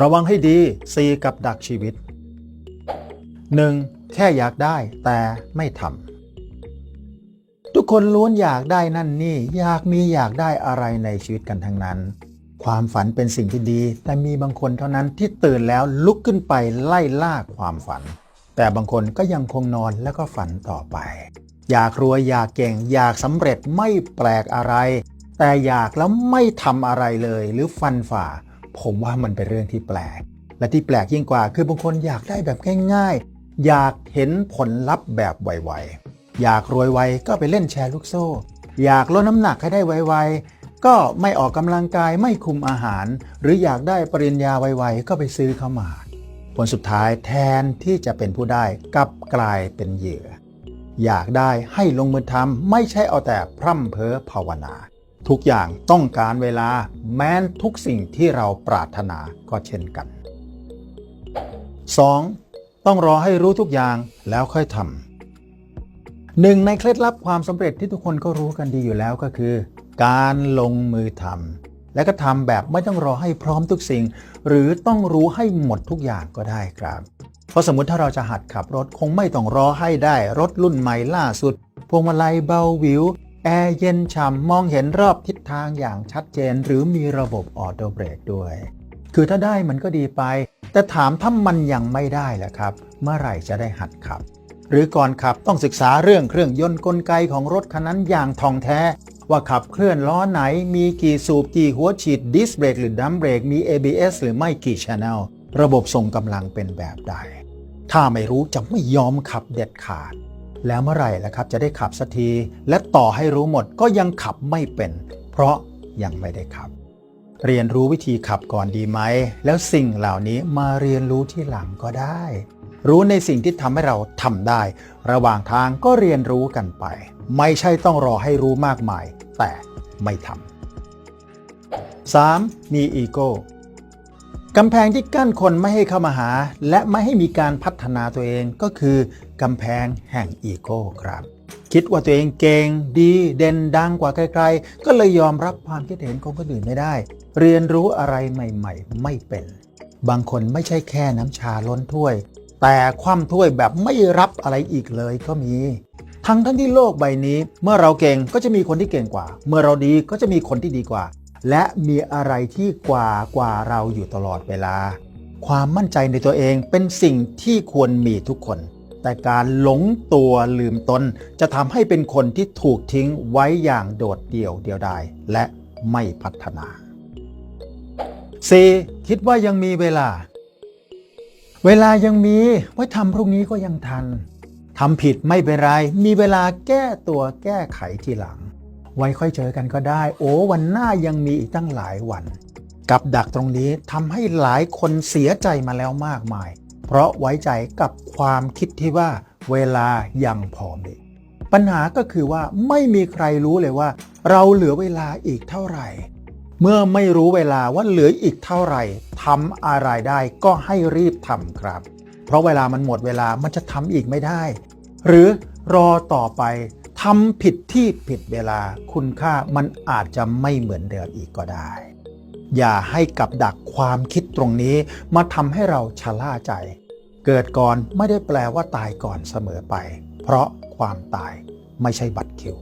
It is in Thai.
ระวังให้ดี 4 กับดักชีวิต 1. แค่อยากได้แต่ไม่ทำทุกคนล้วนอยากได้นั่นนี่ อยากมีอยากได้อะไรในชีวิตกันทั้งนั้น ความฝันเป็นสิ่งที่ดี แต่มีบางคนเท่านั้นที่ตื่นแล้วลุกขึ้นไปไล่ล่าความฝัน แต่บางคนก็ยังคงนอนแล้วก็ฝันต่อไป อยากรวยอยากเก่ง อยากสำเร็จไม่แปลกอะไร แต่อยากแล้วไม่ทำอะไรเลยหรือฟันฝ่า ผมว่ามันเป็นเรื่องที่แปลก และที่แปลกยิ่งกว่า คือบางคนอยากได้แบบง่ายๆ อยากเห็นผลลัพธ์แบบไวๆ อยากรวยไวก็ไปเล่นแชร์ลูกโซ่ อยากลดน้ำหนักให้ได้ไวๆ ก็ไม่ออกกำลังกายไม่คุมอาหาร หรืออยากได้ปริญญาไวๆ ก็ไปซื้อเข้ามา ผลสุดท้ายแทนที่จะเป็นผู้ได้กลับกลายเป็นเหยื่อ อยากได้ให้ลงมือทำไม่ใช่เอาแต่พร่ำเพ้อภาวนา ทุกอย่างต้องการเวลาแม้นทุกสิ่งที่เราปรารถนาก็เช่นกัน 2. ต้องรอให้รู้ทุกอย่างแล้วค่อยทำหนึ่งในเคล็ดลับความสำเร็จที่ทุกคนก็รู้กันดีอยู่แล้วก็คือ การลงมือทำและก็ทำแบบไม่ต้องรอให้พร้อมทุกสิ่ง หรือต้องรู้ให้หมดทุกอย่างก็ได้ครับ เพราะสมมติถ้าเราจะหัดขับรถคงไม่ต้องรอให้ได้รถรุ่นใหม่ล่าสุด พวงมาลัยเบาวิว แอร์เย็นฉ่ำมองเห็นรอบทิศทางอย่างชัดเจน หรือมีระบบออโต้เบรกด้วย คือถ้าได้มันก็ดีไป แต่ถามถ้ามันยังไม่ได้ล่ะครับ เมื่อไหร่จะได้หัดขับ หรือก่อนขับต้องศึกษาเรื่องเครื่องยนต์กลไกของรถคันนั้นอย่างท่องแท้ ว่าขับเคลื่อนล้อไหน มีกี่สูบกี่หัวฉีดดิสเบรกหรือดัมเบรกมี ABS หรือไม่กี่ช n e l ระบบส่งกำลังเป็นแบบใดถ้าไม่รู้จะไม่ยอมขับเด็ดขาด แล้วเมื่อไหร่ล่ะครับจะได้ขับสักที และต่อให้รู้หมดก็ยังขับไม่เป็น เพราะยังไม่ได้ขับ เรียนรู้วิธีขับก่อนดีไหม แล้วสิ่งเหล่านี้มาเรียนรู้ที่หลังก็ได้ รู้ในสิ่งที่ทำให้เราทำได้ ระหว่างทางก็เรียนรู้กันไป ไม่ใช่ต้องรอให้รู้มากมาย แต่ไม่ทำ 3. มีอีโก้ กำแพงที่กั้นคนไม่ให้เข้ามาหา และไม่ให้มีการพัฒนาตัวเองก็คือกำแพงแห่งอีโก้ครับ คิดว่าตัวเองเก่งดีเด่นดังกว่าใครๆ ก็เลยยอมรับความคิดเห็นของคนอื่นไม่ได้ เรียนรู้อะไรใหม่ๆ ไม่เป็น บางคนไม่ใช่แค่น้ำชาล้นถ้วย แต่คว่ำถ้วยแบบไม่รับอะไรอีกเลยก็มี ทั้งทั้งที่โลกใบนี้ เมื่อเราเก่งก็จะมีคนที่เก่งกว่า เมื่อเราดีก็จะมีคนที่ดีกว่า และมีอะไรที่กว่ากว่าเราอยู่ตลอดเวลา ความมั่นใจในตัวเองเป็นสิ่งที่ควรมีทุกคน แต่การหลงตัวลืมตน จะทำให้เป็นคนที่ถูกทิ้งไว้อย่างโดดเดี่ยวเดียวดายและไม่พัฒนา 4. คิดว่ายังมีเวลา เวลายังมีไว้ทำพรุ่งนี้ก็ยังทันทำผิดไม่เป็นไร มีเวลาแก้ตัวแก้ไขทีหลัง ไว้ค่อยเจอกันก็ได้ โอ้วันหน้ายังมีอีกตั้งหลายวัน กับดักตรงนี้ทำให้หลายคนเสียใจมาแล้วมากมาย เพราะไว้ใจกับความคิดที่ว่าเวลายังพอมีปัญหาก็คือว่าไม่มีใครรู้เลยว่า เราเหลือเวลาอีกเท่าไหร่ เมื่อไม่รู้เวลาว่าเหลืออีกเท่าไหร่ทำอะไรได้ก็ให้รีบทำครับ เพราะเวลามันหมดเวลามันจะทำอีกไม่ได้ หรือรอต่อไป ทำผิดที่ผิดเวลาคุณค่ามันอาจจะไม่เหมือนเดิมอีกก็ได้ อย่าให้กับดักความคิดตรงนี้มาทำให้เราชะล่าใจ เกิดก่อนไม่ได้แปลว่าตายก่อนเสมอไป เพราะความตายไม่ใช่บัตรคิว